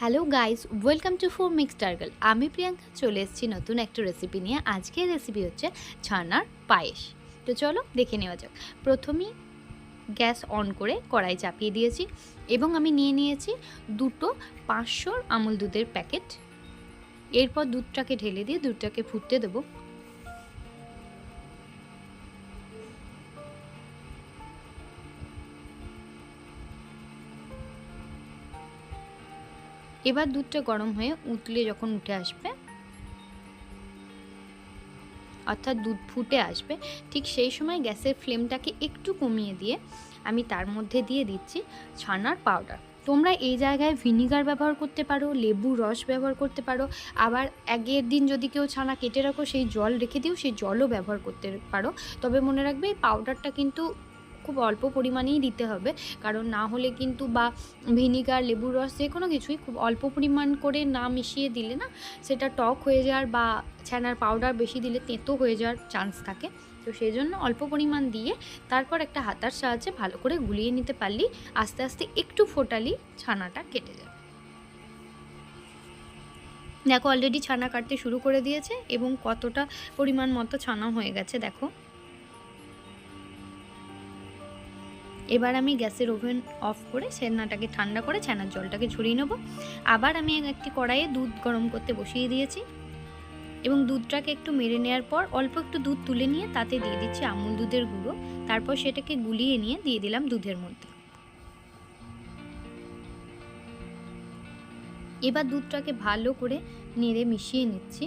Hello guys, welcome to four mix টার্গল। আমি প্রিয়াঙ্কা, চলে এসেছি নতুন একটা রেসিপি নিয়ে। আজকের রেসিপি হচ্ছে ছানার পায়েস। তো চলো দেখে নেওয়া যাক। প্রথমেই গ্যাস অন করে কড়াই চাপিয়ে দিয়েছি এবং আমি নিয়ে নিয়েছি দুটো পাঁচশোর আমুল দুধের প্যাকেট। এরপর দুধটাকে ঢেলে দিয়ে দুধটাকে ফুটতে দেবো। এবার দুধটা গরম হয়ে উতলে যখন উঠে আসবে, অর্থাৎ দুধ ফুটে আসবে, ঠিক সেই সময় গ্যাসের ফ্লেমটাকে একটু কমিয়ে দিয়ে আমি তার মধ্যে দিয়ে দিচ্ছি ছানার পাউডার। তোমরা এই জায়গায় ভিনিগার ব্যবহার করতে পারো লেবু রস ব্যবহার করতে পারো, আবার আগের দিন যদি কেউ ছানা কেটে রাখো, সেই জল রেখে দিও, সেই জলও ব্যবহার করতে পারো। তবে মনে রাখবে এই পাউডারটা কিন্তু খুব অল্প পরিমাণেই দিতে হবে। কারণ না হলে কিন্তু বা ভিনিগার, লেবুর রস যে কোনো কিছুই খুব অল্প পরিমাণ করে না মিশিয়ে দিলে না সেটা টক হয়ে যাওয়ার বা ছানার পাউডার বেশি দিলে তেঁতো হয়ে যাওয়ার চান্স থাকে। তো সেই জন্য অল্প পরিমাণ দিয়ে তারপর একটা হাতার সাহায্যে ভালো করে গুলিয়ে নিতে পারলেই আস্তে আস্তে একটু ফোটালি ছানাটা কেটে যাবে। দেখো অলরেডি ছানা কাটতে শুরু করে দিয়েছে এবং কতটা পরিমাণ মতো ছানা হয়ে গেছে দেখো। এবার আমি গ্যাসের ওভেন অফ করে ছানাটাকে ঠান্ডা করে ছানার জলটাকে ঝরিয়ে নেব। আবার আমি একটি কড়াইয়ে দুধ গরম করতে বসিয়ে দিয়েছি এবং দুধটাকে একটু মেরে নেওয়ার পর অল্প একটু দুধ তুলে নিয়ে তাতে দিয়ে দিচ্ছি আমুল দুধের গুঁড়ো। তারপর সেটাকে গুলিয়ে নিয়ে দিয়ে দিলাম দুধের মধ্যে। এবার দুধটাকে ভালো করে নেড়ে মিশিয়ে নিচ্ছি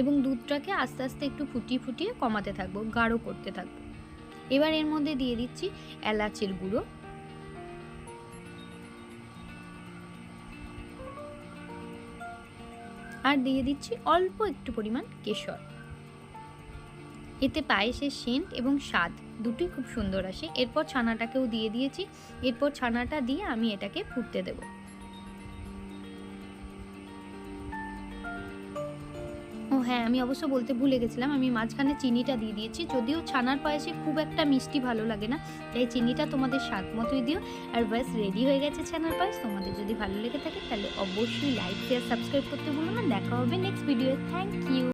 এবং দুধটাকে আস্তে আস্তে একটু ফুটিয়ে ফুটিয়ে কমাতে থাকব, গাঢ় করতে থাকব। এবার এর মধ্যে দিয়ে দিচ্ছি এলাচের গুঁড়ো। আর দিয়ে দিচ্ছি অল্প একটু পরিমাণ কেশর। এতে পায়েসের সেন্ট এবং স্বাদ দুটোই খুব সুন্দর আসে। এরপর ছানাটাকেও দিয়ে দিয়েছি। এরপর ছানাটা দিয়ে আমি এটাকে ফুটতে দেবো। হ্যাঁ আমি অবশ্য বলতে ভুলে গেছিলাম, আমি মাঝখানে চিনিটা দিয়ে দিয়েছি। যদিও ছানার পায়েসে খুব একটা মিষ্টি ভালো লাগে না, তাই চিনিটা তোমাদের স্বাদ মতোই দিও। আর ব্যাস রেডি হয়ে গেছে ছানার পায়েস। তোমাদের যদি ভালো লেগে থাকে, তাহলে অবশ্যই লাইক শেয়ার সাবস্ক্রাইব করতে ভুলো না। দেখা হবে নেক্সট ভিডিও থ্যাংক ইউ